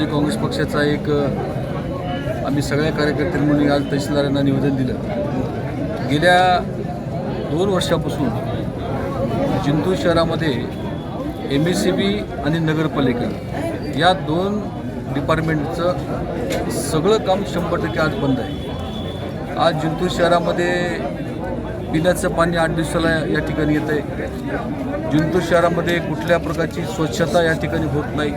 राष्ट्रवादी काँग्रेस पक्षाचा एक आम्ही सगळ्या कार्यकर्त्यांनी म्हणून आज तहसीलदारांना निवेदन दिलं. गेल्या दोन वर्षापासून जिंतूर शहरामध्ये एम एस सी बी आणि नगरपालिका या दोन डिपार्टमेंटचं सगळं काम शंभर टक्के आज बंद आहे. आज जिंतूर शहरामध्ये पिण्याचं पाणी आठ दिवसाला या ठिकाणी येतं आहे जिंतूर शहरामध्ये कुठल्या प्रकारची स्वच्छता या ठिकाणी होत नाही.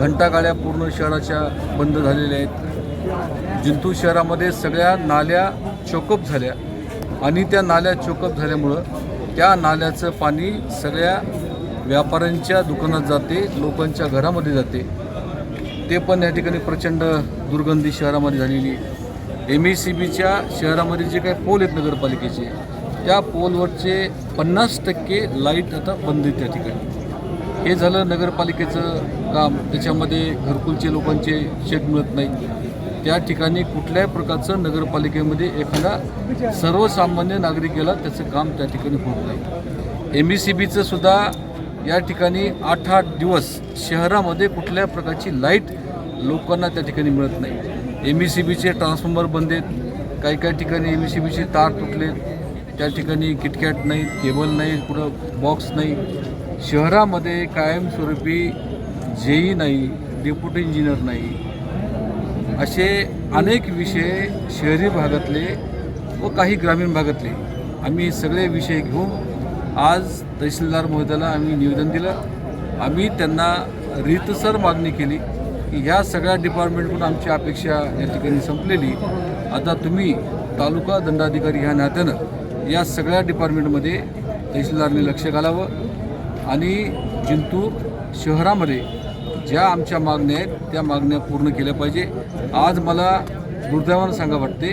घंटागाड्या पूर्ण शहराच्या बंद झालेल्या आहेत. जिंतूर शहरामध्ये सगळ्या नाल्या चोकअप झाल्या. आणि त्या नाल्या चोकअप झाल्यामुळं त्या नाल्याचं पाणी सगळ्या व्यापाऱ्यांच्या दुकानात जाते लोकांच्या घरामध्ये जाते. ते पण या ठिकाणी प्रचंड दुर्गंधी शहरामध्ये झालेली एम ई सी बीच्या शहरामध्ये जे काही पोल आहेत नगरपालिकेचे त्या पोलवरचे पन्नास टक्के लाइट आता बंद आहेत त्या ठिकाणी. हे झालं नगरपालिकेचं काम. त्याच्यामध्ये घरकुलचे लोकांचे चेक मिळत नाही. त्या ठिकाणी कुठल्याही प्रकारचं नगरपालिकेमध्ये एखादा सर्वसामान्य नागरिकेला त्याचं काम त्या ठिकाणी होत नाही. एम ई सी बीचं सुद्धा या ठिकाणी आठ आठ दिवस शहरामध्ये कुठल्या प्रकारची लाइट लोकांना त्या ठिकाणी मिळत नाही. एम ई सी बीचे ट्रान्सफॉर्मर बंद आहेत काही काही ठिकाणी एम ई सी बीचे तार तुटलेत. त्या ठिकाणी किटकॅट नाही केबल नाही कुठं बॉक्स नाही. शहरामध्ये कायमस्वरूपी जेई नाही डेप्युटी इंजिनियर नाही असे अनेक विषय शहरी भागातले व काही ग्रामीण भागातले. आम्ही सगळे विषय घेऊन आज तहसीलदार महोदयाला आम्ही निवेदन दिलं. आम्ही त्यांना रीतसर मागणी केली की ह्या सगळ्या डिपार्टमेंटकडून आमची अपेक्षा या ठिकाणी संपलेली. आता तुम्ही तालुका दंडाधिकारी ह्या नात्यानं या सगळ्या डिपार्टमेंटमध्ये तहसीलदारने लक्ष घालावं. आणि जिंतूर शहरामध्ये ज्या आमच्या मागण्या आहेत त्या मागण्या पूर्ण केल्या पाहिजे. आज मला दुर्दैवानं सांगा वाटते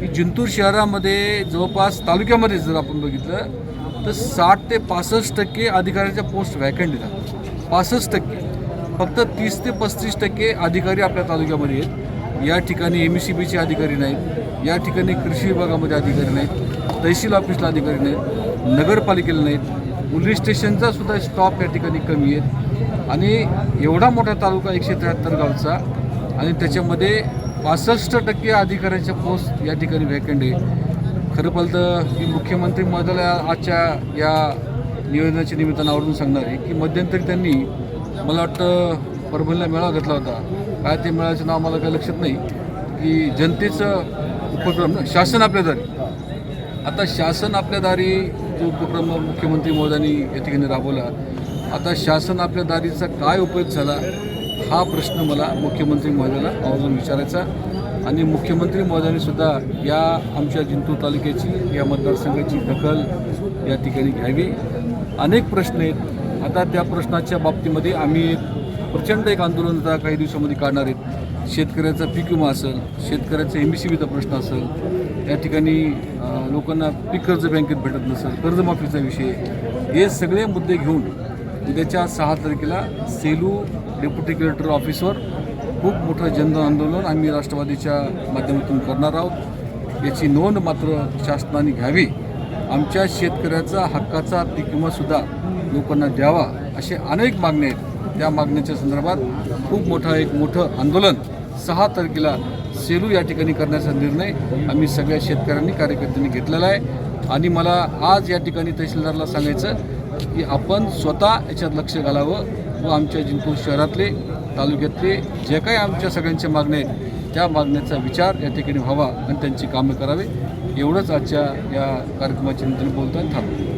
की जिंतूर शहरामध्ये जवळपास तालुक्यामध्ये जर आपण बघितलं तर साठ ते पासष्ट टक्के अधिकाऱ्यांच्या पोस्ट व्हॅकंट येतात पासष्ट टक्के. फक्त तीस ते पस्तीस टक्के अधिकारी आपल्या तालुक्यामध्ये आहेत. या ठिकाणी एम सी बीचे अधिकारी नाहीत. या ठिकाणी कृषी विभागामध्ये अधिकारी नाहीत. तहसील ऑफिसला अधिकारी नाहीत. नगरपालिकेला नाहीत. पोलीस स्टेशनचा सुद्धा स्टॉप या ठिकाणी कमी आहेत आणि एवढा मोठा तालुका एकशे त्र्याहत्तर गावचा आणि त्याच्यामध्ये पासष्ट टक्के अधिकाऱ्यांच्या पोस्ट या ठिकाणी व्हॅकंट आहे. खरं पाहिलं तर मी मुख्यमंत्री महोदयाला आजच्या या निवेदनाच्या निमित्तानं आवडून सांगणार आहे की मध्यंतरी त्यांनी मला वाटतं परभणीला मेळावा घेतला होता. काय ते मेळाव्याचं नाव मला काही लक्षात नाही की जनतेचं उपक्रम शासन आपल्या दारी. आता शासन आपल्या दारी तो उपक्रम मुख्यमंत्री महोदयांनी या ठिकाणी राबवला. आता शासन आपल्या दारीचा काय उपयोग झाला हा प्रश्न मला मुख्यमंत्री महोदयाला आवर्जून विचारायचा आणि मुख्यमंत्री महोदयांनी सुद्धा या आमच्या जिंतूर तालुक्याची या मतदारसंघाची दखल या ठिकाणी घ्यावी. अनेक प्रश्न आहेत. आता त्या प्रश्नाच्या बाबतीमध्ये आम्ही एक प्रचंड एक आंदोलन आता काही दिवसामध्ये काढणार आहेत. शेतकऱ्याचा पीक विमा असेल शेतकऱ्याचा एम बी सी बीचा प्रश्न असेल या ठिकाणी लोकांना पीक कर्ज बँकेत भेटत नसेल कर्जमाफीचा विषय हे सगळे मुद्दे घेऊन उद्याच्या सहा तारखेला सेलू डेप्युटी कलेक्टर ऑफिसवर खूप मोठं जन आंदोलन आम्ही राष्ट्रवादीच्या माध्यमातून करणार आहोत. याची नोंद मात्र शासनाने घ्यावी. आमच्या शेतकऱ्याचा हक्काचा पीक विमासुद्धा लोकांना द्यावा असे अनेक मागण्या आहेत. त्या मागण्याच्या संदर्भात खूप मोठा एक मोठं आंदोलन सहा तारखेला सेलू या ठिकाणी करण्याचा निर्णय आम्ही सगळ्या शेतकऱ्यांनी कार्यकर्त्यांनी घेतलेला आहे. आणि मला आज या ठिकाणी तहसीलदारला सांगायचं की आपण स्वतः याच्यात लक्ष घालावं व आमच्या जिंतूर शहरातले तालुक्यातले जे काही आमच्या सगळ्यांच्या मागण्या आहेत त्या मागण्याचा विचार या ठिकाणी व्हावा आणि त्यांची कामं करावे. एवढंच आजच्या या कार्यक्रमाच्या निमित्ताने बोलताना थांबतो